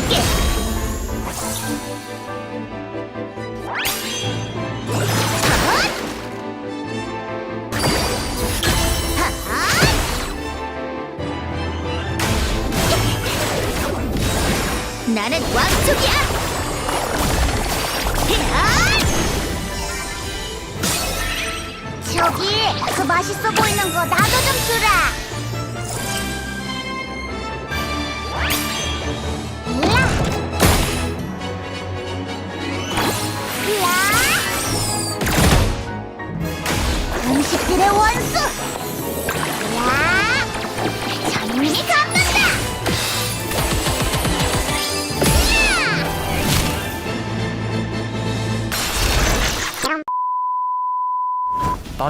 줄게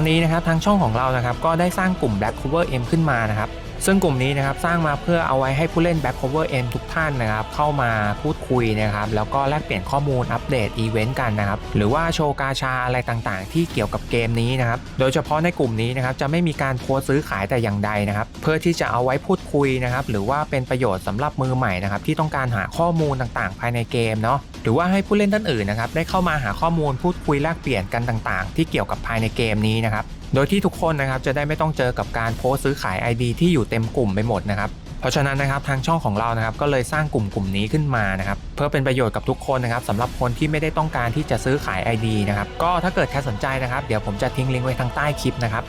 อนนี้นะครับทางช่องของเรานะครับก็ได้สร้างกลุ่ม Black Cover M ขึ้นมานะครับ ซึ่งกลุ่มนี้นะครับสร้างมาเพื่อเอาไว้ให้ผู้เล่น Back Cover M ทุกท่านนะครับเข้ามาพูดคุยนะครับแล้วก็แลกเปลี่ยนข้อมูลอัปเดตอีเวนต์กันนะครับหรือว่าโชว์กาชาอะไรต่างๆ ที่เกี่ยวกับเกมนี้นะครับโดยเฉพาะในกลุ่มนี้นะครับจะไม่มีการโพสซื้อขายแต่อย่างใดนะครับเพื่อที่จะเอาไว้พูดคุยนะครับหรือว่าเป็นประโยชน์สำหรับมือใหม่นะครับที่ต้องการหาข้อมูลต่างๆ ภายในเกมเนาะหรือว่าให้ผู้เล่นท่านอื่นนะครับได้เข้ามาหาข้อมูลพูดคุยแลกเปลี่ยนกันต่างๆ ที่เกี่ยวกับภายในเกมนี้นะครับ โดยที่ทุกคนนะครับจะได้ไม่ต้องเจอกับการโพสซื้อขาย ID ที่อยู่เต็มกลุ่มไปหมดนะครับเพราะฉะนั้นนะครับทางช่องของเรานะครับก็เลยสร้างกลุ่มกลุ่มนี้ขึ้นมานะครับเพื่อเป็นประโยชน์กับทุกคนนะครับสำหรับคนที่ไม่ได้ต้องการที่จะซื้อขาย ID นะครับก็ถ้าเกิดใครสนใจนะครับ เดี๋ยวผมจะทิ้งลิงก์ไว้ทางใต้คลิปนะครับ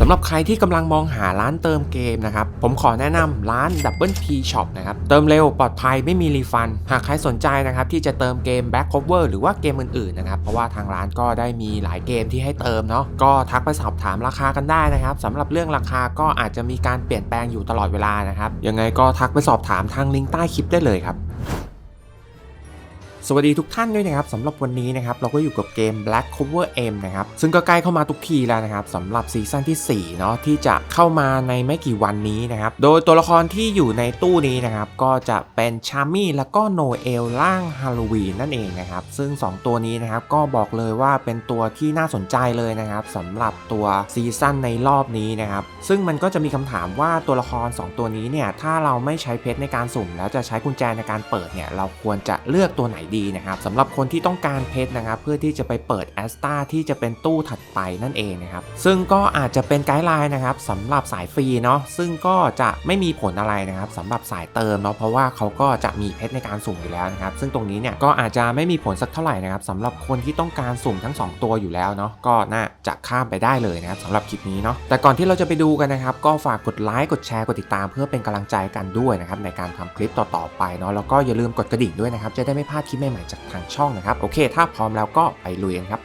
สำหรับใครที่กำลังมองหาร้านเติมเกมนะครับ ผมขอแนะนำร้าน Double P Shop นะครับ เติมเร็วปลอดภัยไม่มีรีฟัน หากใครสนใจนะครับ ที่จะเติมเกม Back Cover หรือว่าเกมอื่นๆนะครับ เพราะว่าทางร้านก็ได้มีหลายเกมที่ให้เติมเนาะก็ทักไปสอบถามราคากันได้นะครับสำหรับเรื่องราคาก็อาจจะมีการเปลี่ยนแปลงอยู่ตลอดเวลานะครับยังไงก็ทักไปสอบถามทางลิงก์ใต้คลิปได้เลยครับ สวัสดีทุกท่านด้วยนะครับสำหรับวันนี้นะครับเราก็อยู่กับเกม Black Cover M นะครับซึ่งก็ใกล้เข้ามาทุกทีแล้วนะครับสำหรับซีซั่นที่4เนาะที่จะเข้ามาในไม่กี่วันนี้นะครับโดยตัวละครที่อยู่ในตู้นี้นะครับก็จะเป็นชามี่แล้วก็โนเอลร่างฮาโลวีนนั่นเองนะครับซึ่ง 2 ตัวนี้นะครับก็บอกเลยว่าเป็นตัวที่น่าสนใจเลยนะครับสำหรับตัวซีซั่นในรอบนี้นะครับซึ่งมันก็จะมีคำถามว่าตัวละคร 2 ตัวนี้เนี่ยถ้าเราไม่ใช้เพชรในการสุ่ม แล้วจะใช้กุญแจในการเปิดเนี่ยเราควรจะเลือกตัวไหนดีนะครับสำหรับคนที่ต้องการเพชรนะครับ เพื่อที่จะไปเปิดแอสตาที่จะเป็นตู้ถัดไปนั่นเองนะครับ ซึ่งก็อาจจะเป็นไกด์ไลน์นะครับสำหรับสายฟรีเนาะซึ่งก็จะไม่มีผลอะไรนะครับสำหรับสายเติมเนาะเพราะว่าเขาก็จะมีเพชรในการสุ่มอยู่แล้วนะครับ ซึ่งตรงนี้เนี่ยก็อาจจะไม่มีผลสักเท่าไหร่นะครับสำหรับคนที่ต้องการสุ่มทั้ง 2 ตัวอยู่แล้วเนาะก็น่าจะข้ามไปได้เลยนะครับสำหรับคลิปนี้เนาะแต่ก่อนที่เราจะไปดูกันนะครับ ก็ฝากกดไลค์กดแชร์กดติดตาม เพื่อเป็นกำลังใจกันด้วยนะครับในการทำคลิปต่อๆไปเนาะแล้วก็อย่าลืมกดกระดิ่งด้วยนะครับจะได้ไม่พลาดคลิปใหม่ๆจากทางช่องนะครับ โอเค ถ้าพร้อมแล้วก็ไปลุยกันครับ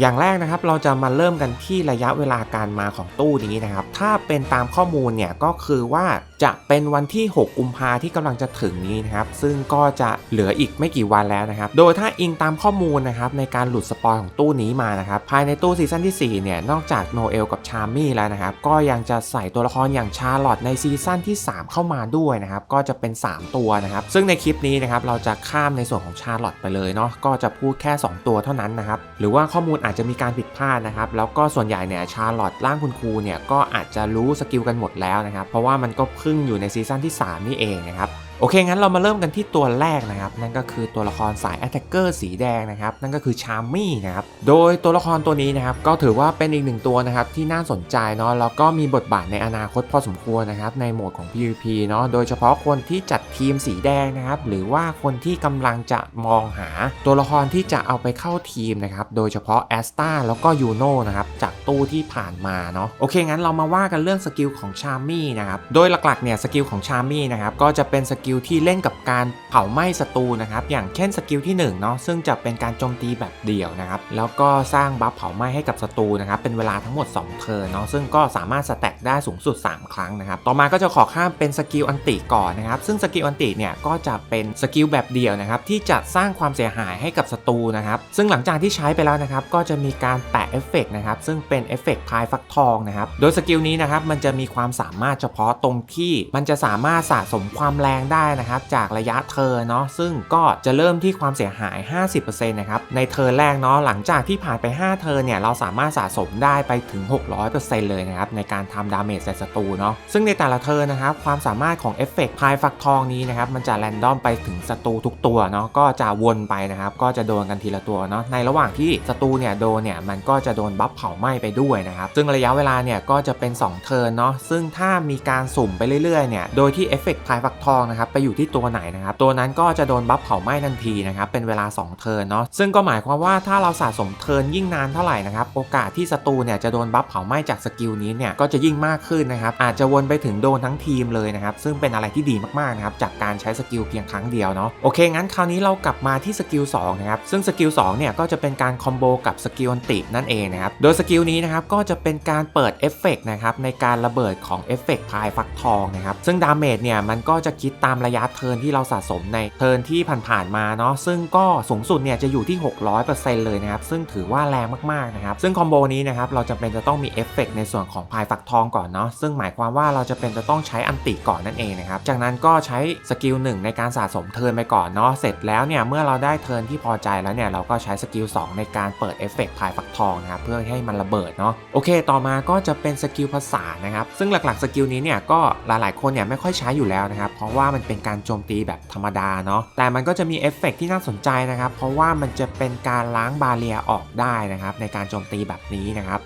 อย่างแรกนะครับเราจะมาเริ่มกันที่ระยะเวลาการมาของตู้นี้นะครับ ถ้าเป็นตามข้อมูลเนี่ยก็คือว่าจะเป็นวันที่ 6 กุมภาที่กำลังจะถึงนี้นะครับ ซึ่งก็จะเหลืออีกไม่กี่วันแล้วนะครับ โดยถ้าอิงตามข้อมูลนะครับในการหลุดสปอยของตู้นี้มานะครับ ภายในตู้ซีซั่นที่ 4 เนี่ย นอกจากโนเอลกับชาร์มี่แล้วนะครับ ก็ยังจะใส่ตัวละครอย่างชาร์ลอตในซีซั่นที่ 3 เข้ามาด้วยนะครับ ก็จะเป็น 3 ตัวนะครับ ซึ่งในคลิปนี้นะครับเราจะข้ามในส่วนของชาร์ลอตไปเลยเนาะ ก็จะพูดแค่ 2 ตัวเท่านั้นนะครับ หรือว่าข้อมูลอาจจะมีการผิดพลาดนะครับ แล้วก็ส่วนใหญ่เนี่ยชาร์ลอตร่างคุณครูเนี่ยก็อาจจะรู้สกิลกันหมดแล้วนะครับ เพราะว่ามันก็เครึ่งอยู่ในซีซั่นที่ 3 นี่เองนะครับ โอเค งั้นเรามาเริ่มกันที่ตัวแรกนะครับ นั่นก็คือตัวละครสาย Attacker สีแดงนะครับ นั่นก็คือชาร์มี่นะครับ โดยตัวละครตัวนี้นะครับ ก็ถือว่าเป็นอีกหนึ่งตัวนะครับ ที่น่าสนใจเนาะแล้วก็มีบทบาทในอนาคตพอสมควรนะครับ ในโหมดของ PVP เนาะโดยเฉพาะคนที่จัดทีมสีแดงนะครับ หรือว่าคนที่กำลังจะมองหาตัวละครที่จะเอาไปเข้าทีมนะครับโดยเฉพาะแอสตาแล้วก็ยูโน่นะครับจากตู้ที่ผ่านมาเนาะโอเค งั้นเรามาว่ากันเรื่องสกิลของชาร์มี่นะครับโดยหลักๆเนี่ยสกิลของชาร์มี่นะครับก็จะเป็นสกิลที่เล่นกับการเผาไหม้ศัตรูนะครับอย่างเช่นสกิลที่1เนาะซึ่งจะเป็นการโจมตีแบบเดี่ยวนะครับแล้วก็สร้างบัฟเผาไหม้ให้กับศัตรูนะครับเป็นเวลาทั้งหมด 2 เทิร์นเนาะซึ่งก็สามารถสแต็กได้สูงสุด 3 ครั้งนะครับต่อมาก็จะขอข้ามเป็นสกิลอันติก่อนนะครับซึ่งสกิลอันติเนี่ยก็จะเป็นสกิลแบบเดี่ยวนะครับที่จะสร้างความเสียหายให้กับศัตรูนะครับซึ่งหลังจากที่ใช้ไปแล้วนะครับก็จะมีการแปะเอฟเฟกต์นะครับซึ่งเป็นเอฟเฟกต์พายฟักทองนะครับโดยสกิลนี้นะครับมันจะมีความสามารถเฉพาะตรงที่มันจะสามารถสะสมความแรงได้นะครับจากระยะเทิร์เนาะซึ่งก็จะเริ่มที่ความเสียหาย 50%นะครับในเทิร์แรกเนาะหลังจากที่ผ่านไป 5 เทิร์เนี่ยเราสามารถสะสมได้ไปถึง 600%เลยนะครับในการทำดาเมจใส่ศัตรูเนาะซึ่งในแต่ละเทิร์นะครับความสามารถของเอฟเฟกต์พายฟักทองนี้นะครับมันจะแรนดอมไปถึงศัตรูทุกตัวเนาะก็จะวนไปนะครับก็จะโดนกันทีละตัวเนาะในระหว่างที่ศัตรูเนี่ยโดนเนี่ยมันก็จะโดนบัฟเผาไหม้ไปด้วยนะครับซึ่งระยะเวลาเนี่ยก็จะเป็น 2 เทิร์เนาะซึ่งถ้ามีการสุ่มไปเรื่อยๆเนี่ยโดยที่เอฟเฟกต์พายฟักทองนะครับไปอยู่ที่ตัวไหนนะครับตัวนั้นก็จะโดนบัฟเผาไหม้ทันทีนะครับเป็นเวลา 2 เทิร์นเนาะซึ่งก็หมายความว่าถ้าเราสะสมเทิร์นยิ่งนานเท่าไหร่นะครับโอกาสที่ศัตรูเนี่ยจะโดนบัฟเผาไหม้จากสกิลนี้เนี่ยก็จะยิ่งมากขึ้นนะครับอาจจะวนไปถึงโดนทั้งทีมเลยนะครับซึ่งเป็นอะไรที่ดีมากๆนะครับจากการใช้สกิลเพียงครั้งเดียวเนาะโอเคงั้นคราวนี้เรากลับมาที่สกิล2นะครับซึ่งสกิล2เนี่ยก็จะเป็นการคอมโบกับสกิลอันตินั่นเองนะครับโดยสกิลนี้นะครับก็จะเป็นการเปิดเอฟเฟกต์นะครับในการระเบิดของเอฟเฟกต์พายฟักทองนะครับซึ่งดาเมจเนี่ยมันก็จะคิดตามระยะเทิร์นที่เราสะสมในเทิร์นที่ผ่านๆมาเนาะซึ่งก็สูงสุดเนี่ยจะอยู่ที่ 600%เลยนะครับ ซึ่งถือว่าแรงมากๆนะครับ ซึ่งคอมโบนี้นะครับเราจะเป็นจะต้องมีเอฟเฟกต์ในส่วนของพายฟักทองก่อนเนาะซึ่งหมายความว่าเราจะเป็นจะต้องใช้อันติก่อนนั่นเองนะครับ จากนั้นก็ใช้สกิล1ในการสะสมเทิร์นไปก่อนเนาะเสร็จแล้วเนี่ยเมื่อเราได้เทิร์นที่พอใจแล้วเนี่ยเราก็ใช้สกิล2ในการเปิดเอฟเฟกต์พายฟักทองนะครับเพื่อให้มันระเบิดเนาะโอเค ต่อมาก็จะเป็นสกิลภาษานะครับซึ่งหลักๆสกิลนี้เนี่ยก็หลายๆคนเนี่ยไม่ค่อยใช้อยู่แล้วนะครับเพราะว่ามันเป็นการโจมตีแบบธรรมดาเนาะแต่มันก็จะมีเอฟเฟกต์ที่น่าสนใจนะครับ เพราะว่ามันจะเป็นการล้างบาเรียออกได้นะครับในการโจมตีแบบนี้นะครับ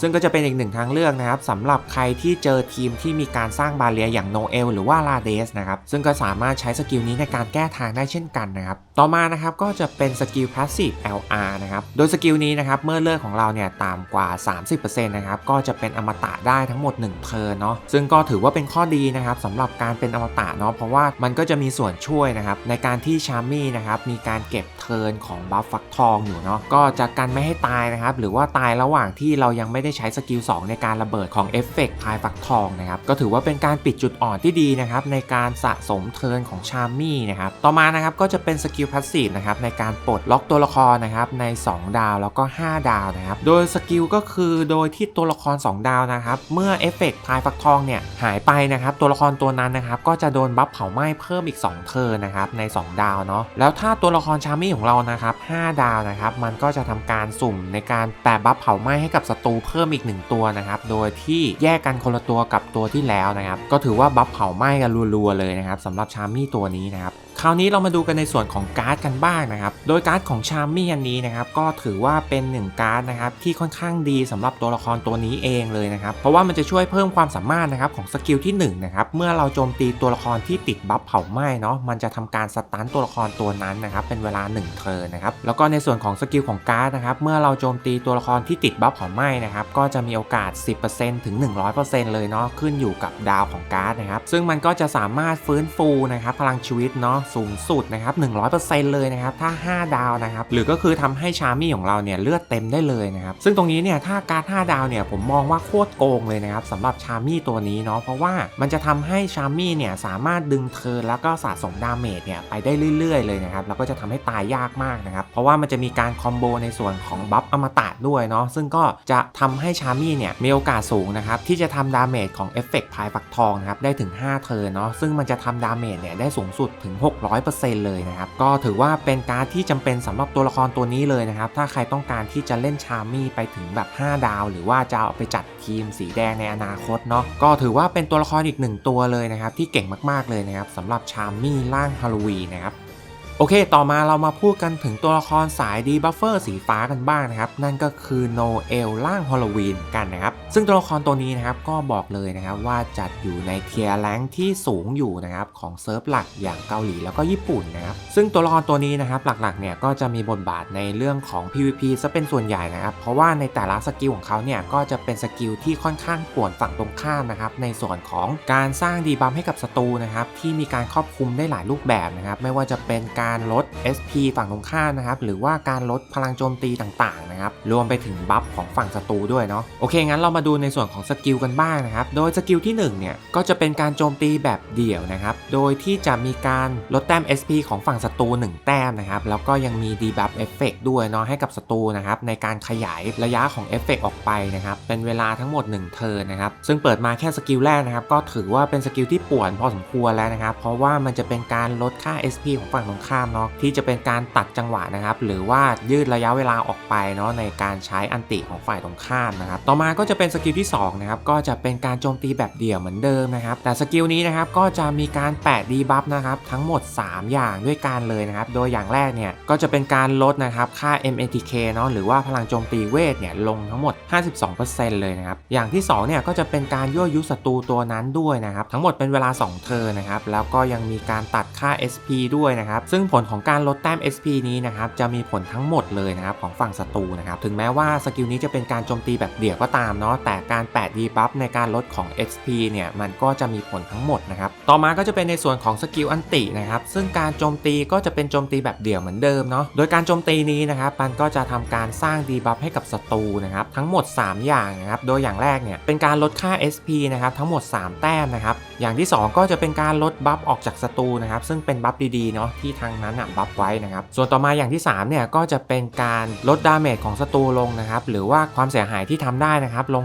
ซึ่งก็จะเป็นอีกหนึ่งทางเลือกนะครับสำหรับใครที่เจอทีมที่มีการสร้างบาเรียอย่างโนเอลหรือว่าลาเดสนะครับซึ่งก็สามารถใช้สกิลนี้ในการแก้ทางได้เช่นกันนะครับต่อมานะครับก็จะเป็นสกิล Passive LR นะครับโดยสกิลนี้นะครับเมื่อเลือดของเราเนี่ยต่ำกว่า 30%นะครับก็จะเป็นอมตะได้ทั้งหมด1เทิร์นเนาะซึ่งก็ถือว่าเป็นข้อดีนะครับสำหรับการเป็นอมตะเนาะเพราะว่ามันก็จะมีส่วนช่วยนะครับในการที่ชาร์มี่นะครับมีการเก็บเทิร์นของบัฟฟักทองอยู่เนาะก็จะกันไม่ให้ตายนะครับหรือว่าตายระหว่างที่เรายังไม่ได้ใช้สกิล2ในการระเบิดของเอฟเฟกต์พายฟักทองนะครับก็ถือว่าเป็นการปิดจุดอ่อนที่ดีนะครับในการสะสมเทิร์นของชาร์มี่นะครับต่อมานะครับก็จะเป็นสกิลพาสซีฟนะครับในการปลดล็อกตัวละครนะครับใน 2 ดาวแล้วก็ 5 ดาวนะครับโดยสกิลก็คือโดยที่ตัวละคร 2 ดาวนะครับเมื่อเอฟเฟกต์พายฟักทองเนี่ยหายไปนะครับตัวละครตัวนั้นนะครับก็จะโดนบัฟเผาไหม้เพิ่มอีก 2 เทิร์นนะครับใน 2 ดาวเนาะแล้วถ้าตัวละครชาร์มี่ของเรานะครับ5ดาวนะครับมันก็จะทำการสุ่มในการแปะบัฟเผาไหม้ให้กับศัตรูเพิ่มอีก 1 ตัวนะครับ โดยที่แยกกันคนละตัวกับตัวที่แล้วนะครับ ก็ถือว่าบัฟเผาไหม้กันรัวๆเลยนะครับสำหรับชามี่ตัวนี้นะครับ ราวนี้เรามาดูกันในส่วนของการ์ดกันบ้างนะครับ โดยการ์ดของชาร์มี่อันนี้นะครับก็ถือว่าเป็นหนึ่งการ์ดนะครับที่ค่อนข้างดีสำหรับตัวละครตัวนี้เองเลยนะครับเพราะว่ามันจะช่วยเพิ่มความสามารถนะครับของสกิลที่1นะครับเมื่อเราโจมตีตัวละครที่ติดบัฟเผาไหม้เนาะมันจะทำการสตันตัวละครตัวนั้นนะครับเป็นเวลา 1 เทิร์นนะครับแล้วก็ในส่วนของสกิลของการ์ดนะครับเมื่อเราโจมตีตัวละครที่ติดบัฟเผาไหม้นะครับก็จะมีโอกาส 10%ถึง 100%เลยเนาะขึ้นอยู่กับดาวของการ์ดนะครับซึ่งมันก็จะสามารถฟื้นฟูนะครับพลังชีวิตเนาะสูงสุดนะครับ 100%เลยนะครับ ถ้า 5 ดาวนะครับ หรือก็คือทำให้ชามี่ของเราเนี่ยเลือดเต็มได้เลยนะครับ ซึ่งตรงนี้เนี่ยถ้าการ์ด5ดาวเนี่ยผมมองว่าโคตรโกงเลยนะครับสำหรับชามี่ตัวนี้เนาะเพราะว่ามันจะทำให้ชามี่เนี่ยสามารถดึงเทินแล้วก็สะสมดาเมจเนี่ยไปได้เรื่อยๆเลยนะครับแล้วก็จะทำให้ตายยากมากนะครับเพราะว่ามันจะมีการคอมโบในส่วนของบัฟอมตะด้วยเนาะซึ่งก็จะทำให้ชามี่เนี่ยมีโอกาสสูงนะครับที่จะทำดาเมจของเอฟเฟกต์พายฟักทองนะครับได้ถึง5เทินเนาะซึ่งมันจะทำดาเมจเนี่ยได้สูงสุดถึง600%เลยนะครับ ก็ถือว่าเป็นการดที่จำเป็นสำหรับตัวละครตัวนี้เลยนะครับ ถ้าใครต้องการที่จะเล่นชาร์มี่ไปถึงแบบ 5 ดาว หรือว่าจะเอาไปจัดทีมสีแดงในอนาคตเนาะก็ถือว่าเป็นตัวละครอีกหนึ่งตัวเลยนะครับ ที่เก่งมากๆเลยนะครับสำหรับชาร์มี่ร่างฮาโลวีนนะครับ โอเค ต่อมาเรามาพูดกันถึงตัวละครสายดีบัฟเฟอร์สีฟ้ากันบ้างนะครับ นั่นก็คือโนเอลร่างฮอลลวีนกันนะครับ ซึ่งตัวละครตัวนี้นะครับก็บอกเลยนะครับว่าจัดอยู่ในเทียร์แรงที่สูงอยู่นะครับของเซิร์ฟหลักอย่างเกาหลีแล้วก็ญี่ปุ่นนะครับ ซึ่งตัวละครตัวนี้นะครับหลักๆเนี่ยก็จะมีบทบาทในเรื่องของ PVP ซะเป็นส่วนใหญ่นะครับ เพราะว่าในแต่ละสกิลของเขาเนี่ยก็จะเป็นสกิลที่ค่อนข้างป่วนฝั่งตรงข้ามนะครับในส่วนของการสร้างดีบัฟให้กับศัตรูนะครับที่มีการครอบคลุมได้หลายรูปแบบนะครับไม่ว่าจะเป็นการการลด SP ฝั่งตรงข้ามนะครับ หรือว่าการลดพลังโจมตีต่างๆนะครับ รวมไปถึงบัฟของฝั่งศัตรูด้วยเนาะ โอเค งั้นเรามาดูในส่วนของสกิลกันบ้างนะครับ โดยสกิลที่ 1 เนี่ย ก็จะเป็นการโจมตีแบบเดี่ยวนะครับ โดยที่จะมีการลดแต้ม SP ของฝั่งศัตรู1 แต้มนะครับ แล้วก็ยังมีดีบัฟเอฟเฟกด้วยเนาะให้กับศัตรูนะครับในการขยายระยะของเอฟเฟกออกไปนะครับ เป็นเวลาทั้งหมด 1 เทิร์นนะครับ ซึ่งเปิดมาแค่สกิลแรกนะครับ ก็ถือว่าเป็นสกิลที่ป่วนพอสมควรแล้วนะครับ เพราะว่ามันจะเป็นการลดค่า SP ของฝั่งตรงข้ามเนาะที่จะเป็นการตัดจังหวะนะครับ หรือว่ายืดระยะเวลาออกไปเนาะในการใช้อันติของฝ่ายตรงข้ามนะครับ ต่อมาก็จะเป็นสกิลที่2นะครับก็จะเป็นการโจมตีแบบเดี่ยวเหมือนเดิมนะครับ แต่สกิลนี้นะครับก็จะมีการแปะดีบัฟนะครับทั้งหมด 3 อย่างด้วยกันเลยนะครับ โดยอย่างแรกเนี่ยก็จะเป็นการลดนะครับค่า MATK เนาะหรือว่าพลังโจมตีเวทเนี่ยลงทั้งหมด 52%เลยนะครับ อย่างที่2เนี่ยก็จะเป็นการยั่วยุศัตรูตัวนั้นด้วยนะครับ ทั้งหมดเป็นเวลา 2 เทอร์นนะครับ แล้วก็ยังมีการตัดค่า SP ด้วยนะครับ ซึ่งผลของการลดแต้ม SP นี้นะครับจะมีผลทั้งหมดเลยนะครับของฝั่งศัตรูนะครับถึงแม้ว่าสกิลนี้จะเป็นการโจมตีแบบเดี่ยวก็ตามเนาะแต่การแปะดีบัฟในการลดของ XP เนี่ยมันก็จะมีผลทั้งหมดนะครับต่อมาก็จะเป็นในส่วนของสกิลอันตินะครับซึ่งการโจมตีก็จะเป็นโจมตีแบบเดี่ยวเหมือนเดิมเนาะโดยการโจมตีนี้นะครับมันก็จะทำการสร้างดีบัฟให้กับศัตรูนะครับทั้งหมด 3 อย่างนะครับโดยอย่างแรกเนี่ยเป็นการลดค่า SP นะครับทั้งหมด 3 แต้มนะครับอย่างที่ 2 ก็จะเป็นการลดบัฟออกจากศัตรูนะครับซึ่งเป็นบัฟดีๆเนาะที่ทางนั้นอะบัฟไว้นะครับ ส่วนต่อมาอย่างที่3เนี่ยก็จะเป็นการลดดาเมจของศัตรูลงนะครับหรือว่าความเสียหายที่ทำได้นะครับลง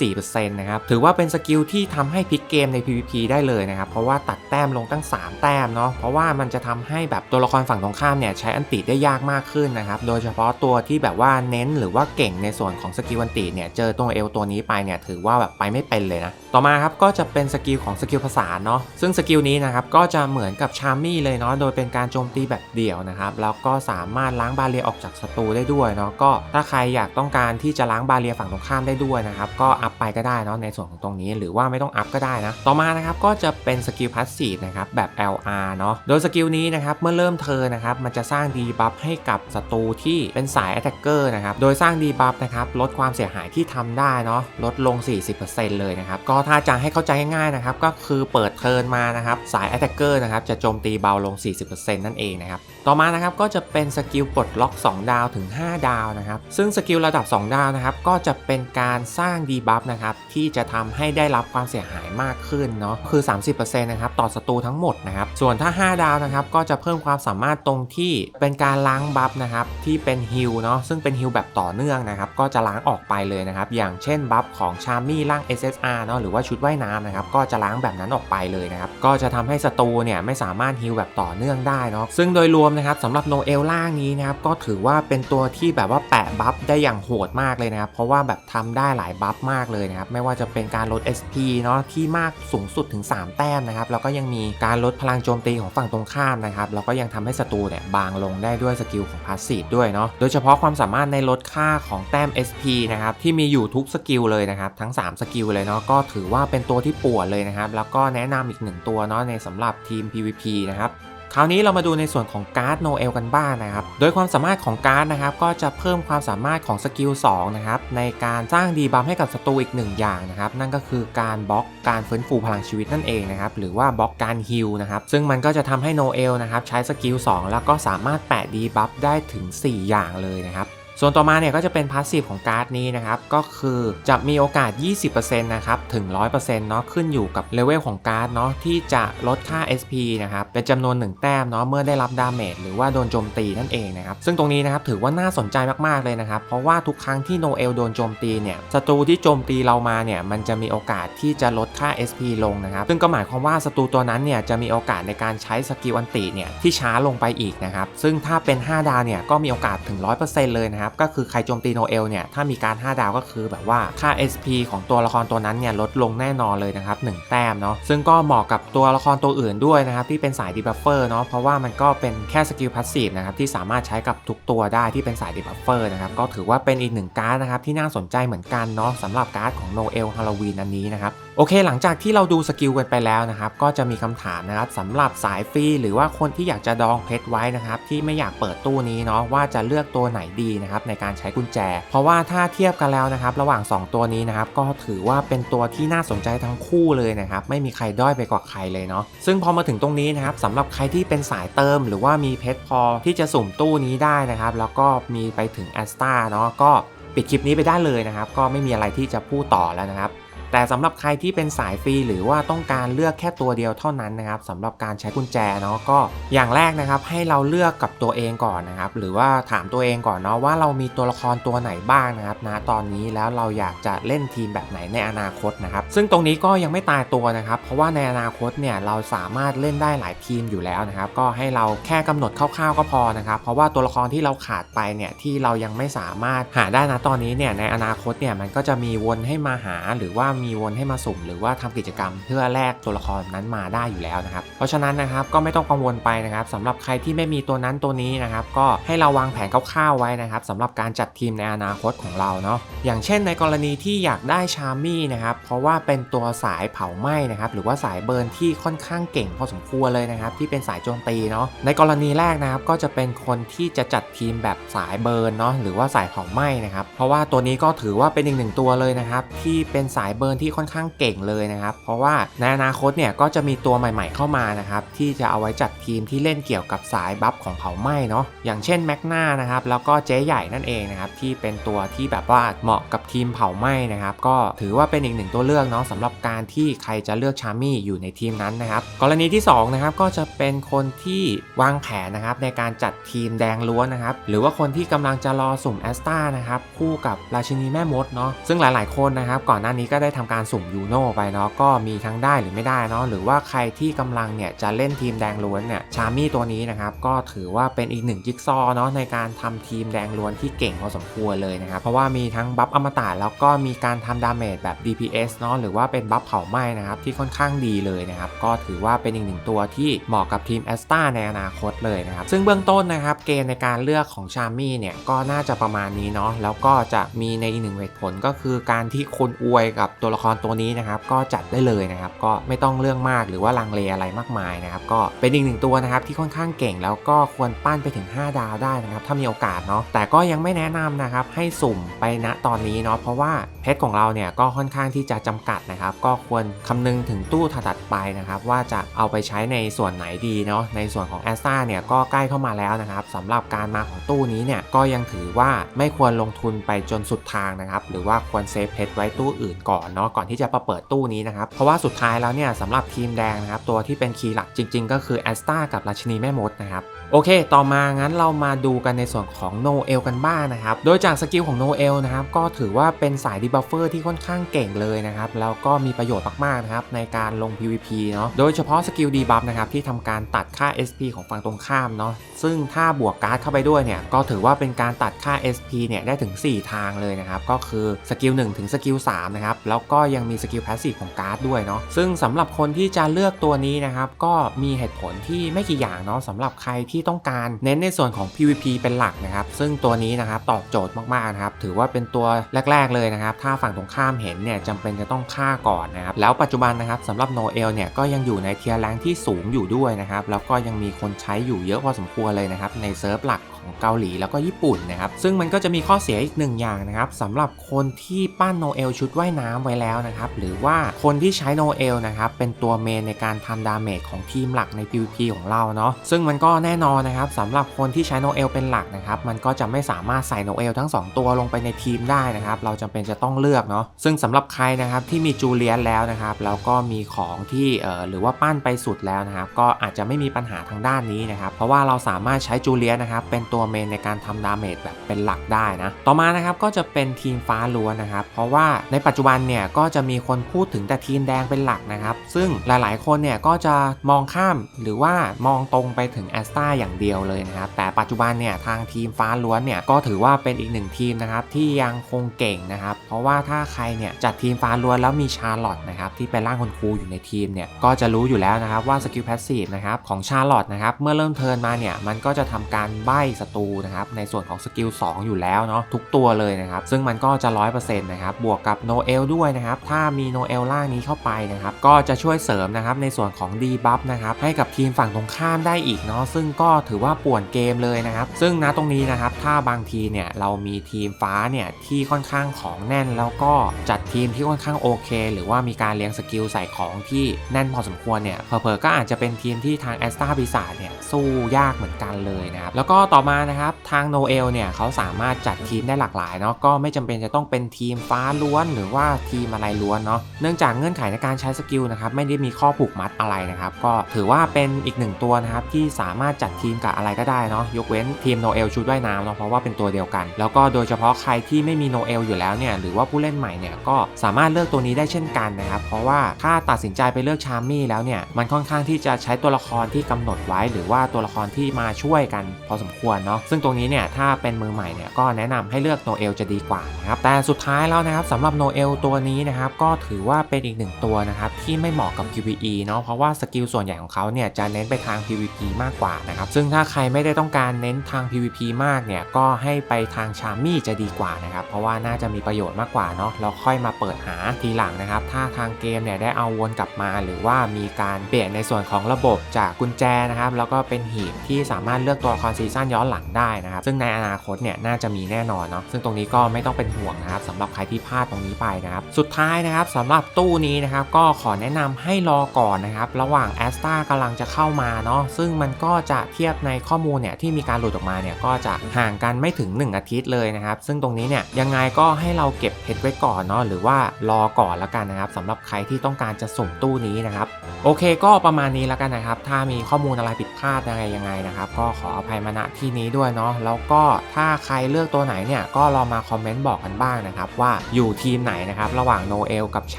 34%นะครับถือว่าเป็นสกิลที่ทำให้พลิกเกมใน PVP ได้เลยนะครับเพราะว่าตัดแต้มลงตั้ง 3 แต้มเนาะเพราะว่ามันจะทำให้แบบตัวละครฝั่งตรงข้ามเนี่ยใช้อันติได้ยากมากขึ้นนะครับโดยเฉพาะตัวที่แบบว่าเน้นหรือว่าเก่งในส่วนของสกิลอันติเนี่ยเจอตัวเอลตัวนี้ไปเนี่ยถือว่าแบบไปไม่เป็นเลยนะต่อมาครับก็จะเป็นสกิลของสกิลภาษานเนาะซึ่งสกิลนี้นะครับก็จะเหมือนกับชาร์มี่เลยเนาะโดยเป็นการโจมตีแบบเดี่ยวนะครับแล้วก็สามารถล้างบาเรียออกจากศัตรูได้ด้วยเนาะก็ถ้าใครอยากต้องการที่จะล้างบาเรียฝั่งตรงข้ามได้ด้วยนะครับก็อัพไปก็ได้เนาะในส่วนของตรงนี้หรือว่าไม่ต้องอัพก็ได้นะต่อมานะครับก็จะเป็นสกิลพาสซีฟนะครับแบบ LR เนาะโดยสกิลนี้นะครับเมื่อเริ่มเทินนะครับมันจะสร้างดีบัฟให้กับศัตรูที่เป็นสาย Attacker นะครับโดยสร้างดีบัฟนะครับลดความเสียหายที่ทำได้เนาะลดลง 40%เลยนะครับก็ถ้าจะให้เข้าใจง่ายๆนะครับก็คือเปิดเทิร์นมานะครับสาย Attacker นะครับจะโจมตีเบาลง 40%นั่นเองเอนะครับต่อมานะครับก็จะเป็นสกิลปลดล็อก 2 ดาวถึง 5 ดาวนะครับ ซึ่งสกิลระดับ 2 ดาวนะครับก็จะเป็นการสร้างดีบัฟนะครับที่จะทำให้ได้รับความเสียหายมากขึ้นเนาะคือ 30%นะครับต่อศัตรูทั้งหมดนะครับ ส่วนถ้า 5 ดาวนะครับก็จะเพิ่มความสามารถตรงที่เป็นการล้างบัฟนะครับที่เป็นฮิลเนาะซึ่งเป็นฮิลแบบต่อเนื่องนะครับก็จะล้างออกไปเลยนะครับอย่างเช่นบัฟของชามี่ร่าง SSR เนาะหรือว่าชุดว่ายน้ำนะครับก็จะล้างแบบนั้นออกไปเลยนะครับก็จะทำให้ศัตรูเนี่ยไม่สามารถฮิลแบบต่อเนื่องได้เนาะซึ่งโดยรวมนะครับสำหรับโนเอลล่างนี้นะครับก็ถือว่าเป็นตัวที่แบบว่าแปะบัฟได้อย่างโหดมากเลยนะครับ เพราะว่าแบบทำได้หลายบัฟมากเลยนะครับ ไม่ว่าจะเป็นการลด SP เนาะที่มากสูงสุดถึง 3 แต้มนะครับ แล้วก็ยังมีการลดพลังโจมตีของฝั่งตรงข้ามนะครับ แล้วก็ยังทำให้ศัตรูเนี่ยบางลงได้ด้วยสกิลของพาสซีฟด้วยเนาะโดยเฉพาะความสามารถในลดค่าของแต้ม SP นะครับที่มีอยู่ทุกสกิลเลยนะครับทั้ง 3 สกิลเลยเนาะก็ถือว่าเป็นตัวที่ปวนเลยนะครับแล้วก็แนะนำอีกหนึ่งตัวเนาะในสำหรับทีม PVP นะครับ คราวนี้เรามาดูในส่วนของการ์ดโนเอลกันบ้างนะครับ โดยความสามารถของการ์ดนะครับ ก็จะเพิ่มความสามารถของสกิล2นะครับ ในการสร้างดีบัฟให้กับศัตรูอีกหนึ่งอย่างนะครับ นั่นก็คือการบล็อกการฟื้นฟูพลังชีวิตนั่นเองนะครับ หรือว่าบล็อกการฮิลนะครับ ซึ่งมันก็จะทำให้โนเอลนะครับใช้สกิล2แล้วก็สามารถแปะดีบัฟได้ถึง 4 อย่างเลยนะครับ ส่วนต่อมาเนี่ยก็จะเป็นพาสซีฟของการ์ดนี้นะครับ ก็คือจะมีโอกาส 20%นะครับ ถึง 100%เนาะขึ้นอยู่กับเลเวลของการ์ดเนาะที่จะลดค่า SP นะครับ เป็นจำนวน 1 แต้มเนาะเมื่อได้รับดาเมจหรือว่าโดนโจมตีนั่นเองนะครับ ซึ่งตรงนี้นะครับถือว่าน่าสนใจมากๆเลยนะครับ เพราะว่าทุกครั้งที่โนเอลโดนโจมตีเนี่ยศัตรูที่โจมตีเรามาเนี่ยมันจะมีโอกาสที่จะลดค่า SP ลงนะครับ ซึ่งก็หมายความว่าศัตรูตัวนั้นเนี่ยจะมีโอกาสในการใช้สกิลอันติเนี่ยที่ช้าลงไปอีกนะครับซึ่งถ้าเป็น 5 ดาวเนี่ยก็มีโอกาสถึง 100%เลยนะครับก็คือใครโจมตีโนเอลเนี่ยถ้ามีการ 5 ดาวก็คือแบบว่าค่า SP ของตัวละครตัวนั้นเนี่ยลดลงแน่นอนเลยนะครับ1แต้มเนาะซึ่งก็เหมาะกับตัวละครตัวอื่นด้วยนะครับที่เป็นสายดีบัฟเฟอร์เนาะเพราะว่ามันก็เป็นแค่สกิลพาสซีฟนะครับที่สามารถใช้กับทุกตัวได้ที่เป็นสายดีบัฟเฟอร์นะครับก็ถือว่าเป็นอีกหนึ่งการ์ดนะครับที่น่าสนใจเหมือนกันเนาะสำหรับการ์ดของโนเอลฮาโลวีนอันนี้นะครับโอเค หลังจากที่เราดูสกิลกันไปแล้วนะครับ ก็จะมีคำถามนะครับสำหรับสายฟรีหรือว่าคนที่อยากจะดองเพชรไว้นะครับ ที่ไม่อยากเปิดตู้นี้เนาะว่าจะเลือกตัวไหนดีนะครับนะครับในการใช้กุญแจ เพราะว่าถ้าเทียบกันแล้วนะครับ ระหว่าง 2 ตัวนี้นะครับ ก็ถือว่าเป็นตัวที่น่าสนใจทั้งคู่เลยนะครับ ไม่มีใครด้อยไปกว่าใครเลยเนาะซึ่งพอมาถึงตรงนี้นะครับสำหรับใครที่เป็นสายเติม หรือว่ามีเพชรพอที่จะสุ่มตู้นี้ได้นะครับแล้วก็มีไปถึงแอสตาเนาะก็ปิดคลิปนี้ไปได้เลยนะครับ ก็ไม่มีอะไรที่จะพูดต่อแล้วนะครับ แต่สำหรับใครที่เป็นสายฟรีหรือว่าต้องการเลือกแค่ตัวเดียวเท่านั้นนะครับสำหรับการใช้กุญแจเนาะก็อย่างแรกนะครับให้เราเลือกกับตัวเองก่อนนะครับหรือว่าถามตัวเองก่อนเนาะว่าเรามีตัวละครตัวไหนบ้างนะครับนะตอนนี้แล้วเราอยากจะเล่นทีมแบบไหนในอนาคตนะครับซึ่งตรงนี้ก็ยังไม่ตายตัวนะครับเพราะว่าในอนาคตเนี่ยเราสามารถเล่นได้หลายทีมอยู่แล้วนะครับก็ให้เราแค่กำหนดคร่าวๆก็พอนะครับเพราะว่าตัวละครที่เราขาดไปเนี่ยที่เรายังไม่สามารถหาได้นะตอนนี้เนี่ยในอนาคตเนี่ยมันก็จะมีวนให้มาหาหรือว่ามีวนให้มาสุ่มหรือว่าทำกิจกรรม เพื่อแลกตัวละครนั้นมาได้อยู่แล้วนะครับ เพราะฉะนั้นนะครับก็ไม่ต้องกังวลไปนะครับสำหรับใครที่ไม่มีตัวนั้นตัวนี้นะครับก็ให้เราวางแผนคร่าวๆไว้นะครับสำหรับการจัดทีมในอนาคตของเราเนาะอย่างเช่นในกรณีที่อยากได้ชาร์มี่นะครับเพราะว่าเป็นตัวสายเผาไหม้นะครับหรือว่าสายเบิร์นที่ค่อนข้างเก่งพอสมควรเลยนะครับที่เป็นสายโจมตีเนาะในกรณีแรกนะครับก็จะเป็นคนที่จะจัดทีมแบบสายเบิร์นเนาะหรือว่าสายเผาไหม้นะครับเพราะว่าตัวนี้ก็ถือว่าเป็นอีกหนึ่งตัวเลยนะครับที่เป็นสายเบิร์นที่ค่อนข้างเก่งเลยนะครับ เพราะว่าในอนาคตเนี่ยก็จะมีตัวใหม่ๆเข้ามานะครับที่จะเอาไว้จัดทีมที่เล่นเกี่ยวกับสายบัฟของเผาไหม้เนาะอย่างเช่นแมกนานะครับแล้วก็เจ๊ใหญ่นั่นเองนะครับที่เป็นตัวที่แบบว่าเหมาะกับทีมเผาไหม้นะครับก็ถือว่าเป็นอีกหนึ่งตัวเลือกเนาะสำหรับการที่ใครจะเลือกชามี่อยู่ในทีมนั้นนะครับกรณีที่สองนะครับก็จะเป็นคนที่วางแผนนะครับในการจัดทีมแดงล้วนนะครับหรือว่าคนที่กำลังจะรอสุ่มแอสตานะครับคู่กับราชินีแม่มดเนาะซึ่งหลาย ๆ คนนะครับก่อนหน้านี้ก็ได้ททำการสุ่มยูโน่ไปเนาะก็มีทั้งได้หรือไม่ได้เนาะหรือว่าใครที่กำลังเนี่ยจะเล่นทีมแดงล้วนเนี่ยชามี่ตัวนี้นะครับก็ถือว่าเป็นอีกหนึ่งจิ๊กซอเนาะในการทำทีมแดงล้วนที่เก่งพอสมควรเลยนะครับเพราะว่ามีทั้งบัฟอมตะแล้วก็มีการทำดาเมจแบบ DPS เนาะหรือว่าเป็นบัฟเผาไหม้นะครับที่ค่อนข้างดีเลยนะครับก็ถือว่าเป็นอีกหนึ่งตัวที่เหมาะกับทีมแอสตาในอนาคตเลยนะครับซึ่งเบื้องต้นนะครับเกณฑ์ในการเลือกของชามี่เนี่ยก็น่าจะประมาณนี้เนาะแล้วก็จะมีในอีกหนึ่งเหตุผลก็คือการที่คนอวยกับตัวละครตัวนี้นะครับก็จัดได้เลยนะครับก็ไม่ต้องเรื่องมากหรือว่าลังเลอะไรมากมายนะครับก็เป็นอีกหนึ่งตัวนะครับที่ค่อนข้างเก่งแล้วก็ควรปั้นไปถึง 5 ดาวได้นะครับถ้ามีโอกาสเนาะแต่ก็ยังไม่แนะนำนะครับให้สุ่มไปณตอนนี้เนาะเพราะว่าเพชรของเราเนี่ยก็ค่อนข้างที่จะจำกัดนะครับก็ควรคำนึงถึงตู้ถัดไปนะครับว่าจะเอาไปใช้ในส่วนไหนดีเนาะในส่วนของแอสตาเนี่ยก็ใกล้เข้ามาแล้วนะครับสำหรับการมาของตู้นี้เนี่ยก็ยังถือว่าไม่ควรลงทุนไปจนสุดทางนะครับหรือว่าควรเซฟเพชรไว้ตู้อื่นก่อนเนาะก่อนที่จะมาเปิดตู้นี้นะครับเพราะว่าสุดท้ายแล้วเนี่ยสำหรับทีมแดงนะครับตัวที่เป็นคีย์หลักจริง ๆ ก็คือแอสตากับราชินีแม่มดนะครับ โอเค ต่อมางั้นเรามาดูกันในส่วนของโนเอลกันบ้างนะครับ โดยจากสกิลของโนเอลนะครับก็ถือว่าเป็นสายดีบัฟเฟอร์ที่ค่อนข้างเก่งเลยนะครับ แล้วก็มีประโยชน์มากๆนะครับในการลง PVP เนาะ โดยเฉพาะสกิลดีบัฟนะครับที่ทำการตัดค่า SP ของฝั่งตรงข้ามเนาะ ซึ่งถ้าบวกการ์ดเข้าไปด้วยเนี่ยก็ถือว่าเป็นการตัดค่า SP เนี่ยได้ถึง 4 ทางเลยนะครับ ก็คือสกิล1ถึงสกิล3นะครับ แล้วก็ยังมีสกิลพาสซีฟของการ์ดด้วยเนาะ ซึ่งสำหรับคนที่จะเลือกตัวนี้นะครับก็มีเหตุผลที่ไม่กี่อย่างเนาะสำหรับใครที่ที่ต้องการ เน้นในส่วนของ PVP เป็นหลักนะครับ ซึ่งตัวนี้นะครับตอบโจทย์มากๆนะครับ ถือว่าเป็นตัวแรก ๆ เลยนะครับ ถ้าฝั่งตรงข้ามเห็นเนี่ยจำเป็นจะต้องฆ่าก่อนนะครับ แล้วปัจจุบันนะครับสำหรับโนเอลเนี่ยก็ยังอยู่ในเทียร์แรงที่สูงอยู่ด้วยนะครับ แล้วก็ยังมีคนใช้อยู่เยอะพอสมควรเลยนะครับในเซิร์ฟหลัก ของเกาหลีแล้วก็ญี่ปุ่นนะครับซึ่งมันก็จะมีข้อเสียอีกหนึ่งอย่างนะครับสำหรับคนที่ปั้นโนเอลชุดว่ายน้ำไว้แล้วนะครับหรือว่าคนที่ใช้โนเอลนะครับเป็นตัวเมนในการทำดาเมจของทีมหลักใน PVP ของเราเนาะซึ่งมันก็แน่นอนนะครับสำหรับคนที่ใช้โนเอลเป็นหลักนะครับมันก็จะไม่สามารถใส่โนเอลทั้ง 2 ตัวลงไปในทีมได้นะครับเราจำเป็นจะต้องเลือกเนาะซึ่งสำหรับใครนะครับที่มีจูเลียนแล้วนะครับแล้วก็มีของที่เอ่อหรือว่าปั้นไปสุดแล้วนะครับก็อาจจะไม่มีปัญหาทางด้านนี้นะครับเพราะว่าเราสามารถใช้จูเลียนนะครับเป็นตัวเมนในการทำดาเมจแบบเป็นหลักได้นะต่อมานะครับก็จะเป็นทีมฟ้าล้วนนะครับเพราะว่าในปัจจุบันเนี่ยก็จะมีคนพูดถึงแต่ทีมแดงเป็นหลักนะครับซึ่งหลายๆ คนเนี่ยก็จะมองข้ามหรือว่ามองตรงไปถึงแอสตาอย่างเดียวเลยนะครับแต่ปัจจุบันเนี่ยทางทีมฟ้าล้วนเนี่ยก็ถือว่าเป็นอีกหนึ่งทีมนะครับที่ยังคงเก่งนะครับเพราะว่าถ้าใครเนี่ยจัดทีมฟ้าล้วนแล้วมีชาร์ลอตนะครับที่เป็นร่างคนครูอยู่ในทีมเนี่ยก็จะรู้อยู่แล้วนะครับว่าสกิลแพสซีฟนะครับของชาร์ลอตนะครับเมื่อเริ่มเทิร์นมาเนี่ยมันก็จะทำการใบ้ศัตรูนะครับในส่วนของสกิล2อยู่แล้วเนาะทุกตัวเลยนะครับซึ่งมันก็จะ 100%นะครับบวกกับโนเอลด้วยนะครับถ้ามีโนเอลล่างนี้เข้าไปนะครับก็จะช่วยเสริมนะครับในส่วนของดีบัฟนะครับให้กับทีมฝั่งตรงข้ามได้อีกเนาะซึ่งก็ถือว่าป่วนเกมเลยนะครับซึ่งณตรงนี้นะครับถ้าบางทีเนี่ยเรามีทีมฟ้าเนี่ยที่ค่อนข้างของแน่นแล้วก็จัดทีมที่ค่อนข้างโอเค หรือว่ามีการเลี้ยงสกิลใส่ของที่แน่นพอสมควรเนี่ยเผลอๆก็อาจจะเป็นทีมที่ทางแอสตาปีศาจเนี่ยสู้ยากเหมือนกันเลยนะครับแล้วก็ต่อมานะครับทางโนเอลเนี่ยเขาสามารถจัดทีมได้หลากหลายเนาะก็ไม่จำเป็นจะต้องเป็นทีมฟ้าล้วนหรือว่าทีมอะไรล้วนเนาะเนื่องจากเงื่อนไขในการใช้สกิลนะครับไม่ได้มีข้อผูกมัดอะไรนะครับก็ถือว่าเป็นอีกหนึ่งตัวนะครับที่สามารถจัดทีมกับอะไรก็ได้เนาะยกเว้นทีมโนเอลชุดว่ายน้ำเนาะเพราะว่าเป็นตัวเดียวกัน แล้วก็โดยเฉพาะใครที่ไม่มีโนเอลอยู่แล้วเนี่ยหรือว่าผู้เล่นใหม่เนี่ยก็สามารถเลือกตัวนี้ได้เช่นกันนะครับเพราะว่าถ้าตัดสินใจไปเลือกชาร์มี่แล้วเนี่ยมันค่อนข้างที่จะใช้ตัวละครที่กำหนดไว้ หรือว่าตัวละครที่มาช่วยกัน พอสมควรเนาะซึ่งตรงนี้เนี่ยถ้าเป็นมือใหม่เนี่ยก็แนะนำให้เลือกโนเอลจะดีกว่านะครับแต่สุดท้ายแล้วนะครับสำหรับโนเอลตัวนี้นะครับก็ถือว่าเป็นอีกหนึ่งตัวนะครับที่ไม่เหมาะกับ PVE เนาะเพราะว่าสกิลส่วนใหญ่ของเขาเนี่ยจะเน้นไปทาง PVP มากกว่านะครับซึ่งถ้าใครไม่ได้ต้องการเน้นทาง PVP มากเนี่ยก็ให้ไปทางชามี่จะดีกว่านะครับเพราะว่าน่าจะมีประโยชน์มากกว่าเนาะแล้วค่อยมาเปิดหาทีหลังนะครับถ้าทางเกมเนี่ยได้เอาวนกลับมา หรือว่ามีการเปลี่ยนในส่วนของระบบจากกุญแจนะครับแล้วก็เป็นหีบที่สามารถเลือกตัวละครซีซั่นย้อนหลังได้นะครับ ซึ่งในอนาคตเนี่ยน่าจะมีแน่นอนเนาะซึ่งตรงนี้ก็ไม่ต้องเป็นห่วงนะครับสำหรับใครที่พลาดตรงนี้ไปนะครับสุดท้ายนะครับสำหรับตู้นี้นะครับก็ขอแนะนำให้รอก่อนนะครับระหว่างแอสตากำลังจะเข้ามาเนาะซึ่งมันก็จะเทียบในข้อมูลเนี่ยที่มีการหลุดออกมาเนี่ยก็จะห่างกันไม่ถึง 1 อาทิตย์เลยนะครับ ซึ่งตรงนี้เนี่ยยังไงก็ให้เราเก็บเพชรไว้ก่อนเนาะหรือว่ารอก่อนแล้วกันนะครับสำหรับใครที่ต้องการจะสุ่มตู้นี้นะครับโอเคก็ประมาณนี้แล้วกันนะครับ ถ้ามีข้อมูลอะไรผิดพลาดอะไรยังไงนะครับ ก็ขออภัยมาณที่นี้ด้วยเนาะแล้วก็ถ้าใครเลือกตัวไหนเนี่ยก็ลองมาคอมเมนต์บอกกันบ้างนะครับว่าอยู่ทีมไหนนะครับระหว่างโนเอลกับช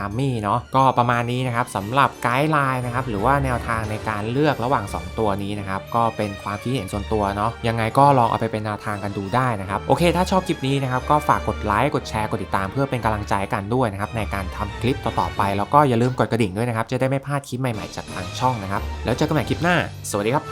าร์มี่เนาะก็ประมาณนี้นะครับสำหรับไกด์ไลน์นะครับหรือว่าแนวทางในการเลือกระหว่าง 2 ตัวนี้นะครับก็เป็นความคิดเห็นส่วนตัวเนาะยังไงก็ลองเอาไปเป็นแนวทางกันดูได้นะครับโอเค ถ้าชอบคลิปนี้นะครับก็ฝากกดไลค์กดแชร์กดติดตามเพื่อเป็นกำลังใจกันด้วยนะครับในการทำคลิปต่อๆไป แล้วก็อย่าลืมกดกระดิ่งด้วยนะครับจะได้ไม่พลาดคลิปใหม่ๆจากทางช่องนะครับแล้วเจอกันใหม่คลิปหน้า สวัสดีครับ